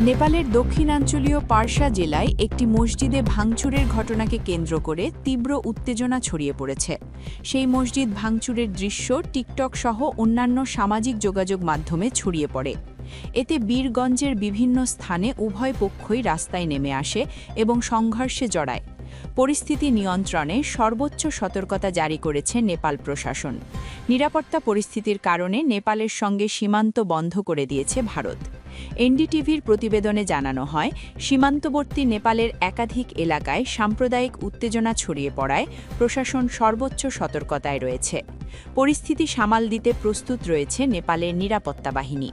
নেপালের দক্ষিণাঞ্চলীয় পারসা জেলায় একটি মসজিদে ভাঙচুরের ঘটনাকে কেন্দ্র করে তীব্র উত্তেজনা ছড়িয়ে পড়েছে। সেই মসজিদ ভাঙচুরের দৃশ্য টিকটক সহ অন্যান্য সামাজিক যোগাযোগ মাধ্যমে ছড়িয়ে পড়ে। এতে বীরগঞ্জের বিভিন্ন স্থানে উভয় পক্ষই রাস্তায় নেমে আসে এবং সংঘর্ষে জড়ায়। পরিস্থিতি নিয়ন্ত্রণে সর্বোচ্চ সতর্কতা জারি করেছে নেপাল প্রশাসন। নিরাপত্তা পরিস্থিতির কারণে নেপালের সঙ্গে সীমান্ত বন্ধ করে দিয়েছে ভারত। এনডিটিভির প্রতিবেদনে জানানো হয়, সীমান্তবর্তী নেপালের একাধিক এলাকায় সাম্প্রদায়িক উত্তেজনা ছড়িয়ে পড়ায় প্রশাসন সর্বোচ্চ সতর্কতায় রয়েছে। পরিস্থিতি সামাল দিতে প্রস্তুত রয়েছে নেপালের নিরাপত্তা বাহিনী।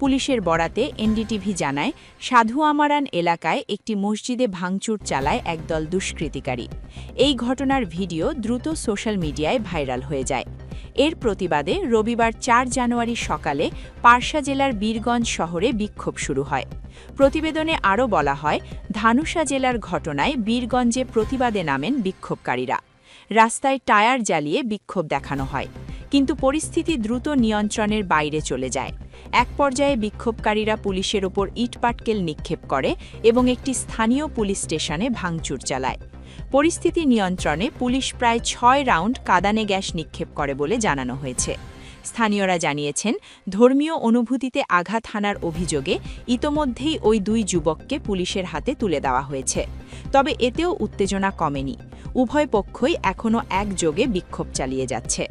পুলিশের বরাতে এনডিটিভি জানায় সাধু আমারান এলাকায় একটি মসজিদে ভাঙচুর চালায় একদল দুষ্কৃতিকারী। এই ঘটনার ভিডিও দ্রুত সোশ্যাল মিডিয়ায় ভাইরাল হয়ে যায়। এর প্রতিবাদে রবিবার চার জানুয়ারি সকালে পারসা জেলার বীরগঞ্জ শহরে বিক্ষোভ শুরু হয়। প্রতিবেদনে আরও বলা হয় ধানুষা জেলার ঘটনায় বীরগঞ্জে প্রতিবাদে নামেন বিক্ষোভকারীরা। রাস্তায় টায়ার জ্বালিয়ে বিক্ষোভ দেখানো হয়, কিন্তু পরিস্থিতি দ্রুত নিয়ন্ত্রণের বাইরে চলে যায়। এক পর্যায়ে বিক্ষোভকারীরা পুলিশের ওপর ইটপাটকেল নিক্ষেপ করে এবং একটি স্থানীয় পুলিশ স্টেশনে ভাঙচুর চালায়। পরিস্থিতি নিয়ন্ত্রণে পুলিশ প্রায় ছয় রাউন্ড কাদানে গ্যাস নিক্ষেপ করে বলে জানানো হয়েছে। স্থানীয়রা জানিয়েছেন, ধর্মীয় অনুভূতিতে আঘাত হানার অভিযোগে ইতোমধ্যেই ওই দুই যুবককে পুলিশের হাতে তুলে দেওয়া হয়েছে। তবে এতেও উত্তেজনা কমেনি। উভয় পক্ষই এখনও একযোগে বিক্ষোভ চালিয়ে যাচ্ছে।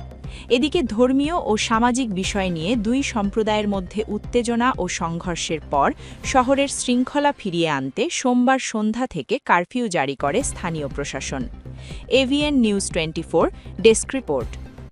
এদিকে ধর্মীয় ও সামাজিক বিষয় নিয়ে দুই সম্প্রদায়ের মধ্যে উত্তেজনা ও সংঘর্ষের পর শহরের শৃঙ্খলা ফিরিয়ে আনতে সোমবার সন্ধ্যা থেকে কারফিউ জারি করে স্থানীয় প্রশাসন। AVN news twenty four desk report.